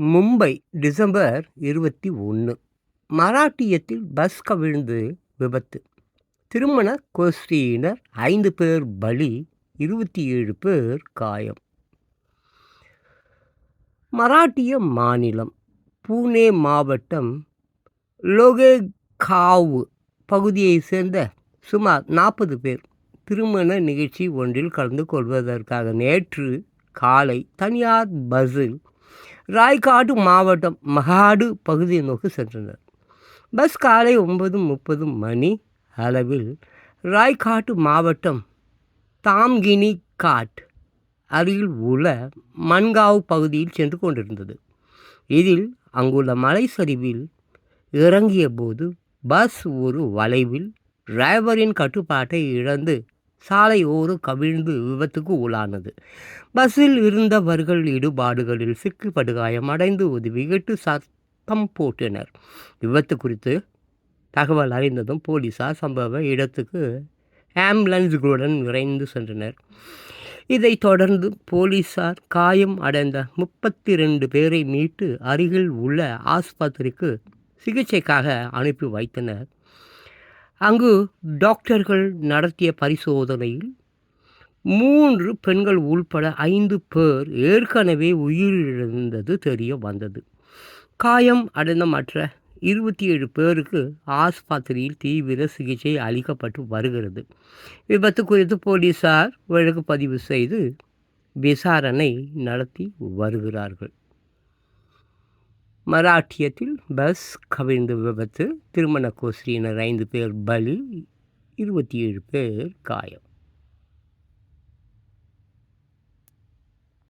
Mumbai December இருபத்தி ஒன்று மராட்டியத்தில் bus கவிழ்ந்து விபத்து. திருமண கோஷ்டியினர் ஐந்து பேர் பலி இருபத்தி ஏழு பேர் காயம். மராட்டிய மாநிலம் பூனே மாவட்டம் லோகேகாவ் பகுதியைச் சேர்ந்த சுமார் நாற்பது பேர் திருமண நிகழ்ச்சி ஒன்றில் கலந்து கொள்வதற்காக நேற்று காலை தனியார் பஸ்ஸில் ராய்காடு மாவட்டம் மகாடு பகுதியை நோக்கி சென்றனர். பஸ் காலை ஒன்பது முப்பது மணி அளவில் ராய்காட்டு மாவட்டம் தாம்கினி காட் அருகில் உள்ள மன்காவ் பகுதியில் சென்று கொண்டிருந்தது. இதில் அங்குள்ள மலை சரிவில் இறங்கிய போது பஸ் ஒரு வளைவில் டிரைவரின் கட்டுப்பாட்டை இழந்து சாலை ஓரம் கவிழ்ந்து விபத்துக்கு உள்ளானது. பஸ்ஸில் இருந்தவர்கள் இடுபாடுகளில் சிக்கி படுகாயம் அடைந்து உதவி சத்தம் போட்டனர். விபத்து குறித்து தகவல் அறிந்ததும் போலீசார் சம்பவ இடத்துக்கு ஆம்புலன்ஸ்களுடன் விரைந்து சென்றனர். இதைத் தொடர்ந்து போலீசார் காயம் அடைந்த முப்பத்தி ரெண்டு பேரை மீட்டு அருகில் உள்ள ஆஸ்பத்திரிக்கு சிகிச்சைக்காக அனுப்பி வைத்தனர். அங்கு டாக்டர்கள் நடத்திய பரிசோதனையில் மூன்று பெண்கள் உள்பட ஐந்து பேர் ஏற்கனவே உயிரிழந்தது தெரிய வந்தது. காயம் அடைந்த மற்ற இருபத்தி ஏழு பேருக்கு ஆஸ்பத்திரியில் தீவிர சிகிச்சை அளிக்கப்பட்டு வருகிறது. விபத்து குறித்து போலீசார் வழக்கு பதிவு செய்து விசாரணை நடத்தி வருகிறார்கள். மராட்டியத்தில் பஸ் கவிழ்ந்து விபத்து. திருமண கோஷ்டியினர் ஐந்து பேர் பலி இருபத்தி ஏழு பேர் காயம்.